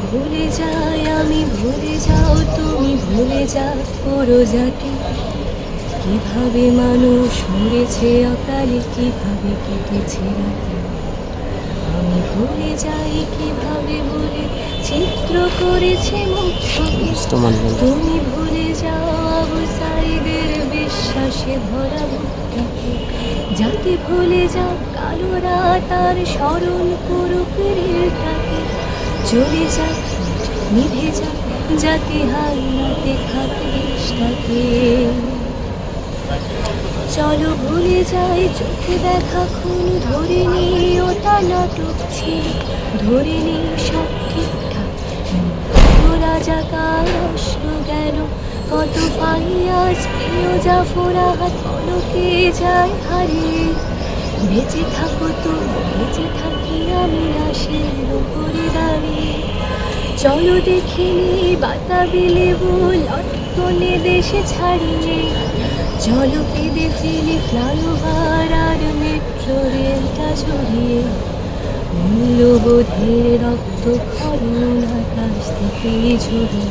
ভুলে যাই আমি ভুলে যাও তুমি ভুলে যাও পুরো জাতি কীভাবে মানুষ মরেছে অকালে কীভাবে কেটেছে রাতে? আমি ভুলে যাই কীভাবে বলে চিত্র করেছে তুমি ভুলে যাও আবু সাইদের বিশ্বাসে ভরা বুকটাকে। যাকে ভুলে যাও কালো রাত আর স্মরণ করুক রেলটাকে। চলে যাক, নিভে যাক যাকে হাইনাতে খাক দেশটাকে। চলো ভুলে যাই, চোখে দেখা খুন ধরে নি ওটা নাটক ছিল ধরে নি সব ঠিকঠাক। রাজাকার আসলো গেল, কত পাইয়াস প্রিয় জাফরা হাত পলকে যায় হারিয়ে। বেঁচে থাকো তো, বেঁচে থাকি আমি লাশের চলো দেখে নি বাতাবি লেবু, লটকনে দেশে ছাড়িয়ে। চলো কেঁদে ফেলি ফ্লাইওভার আর মেট্রো রেলটা জড়িয়ে মূল্যবোধের রক্ত খরণ আকাশ থেকে ঝরে।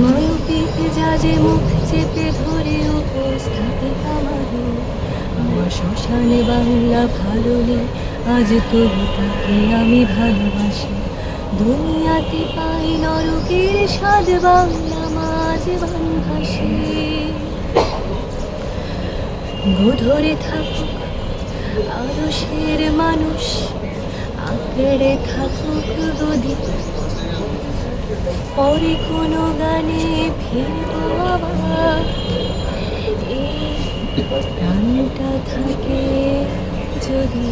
মায়োপিক জাজে মুখ চেপে ধরে উপস্থাপিত আমারও আমার শ্মশানে বাংলা ভালো আজ তবু তাকে আমি ভালোবাসি। দুনিয়াতে পাই নরকের স্বাদ, বাংলা মাঝ বানভাসি। গোধরে থাকুক আদর্শের মানুষ, আঁকড়ে থাকুক গদি পরে কোনো গানে ফিরবো আবার। এই প্রাণটা থাকে যদি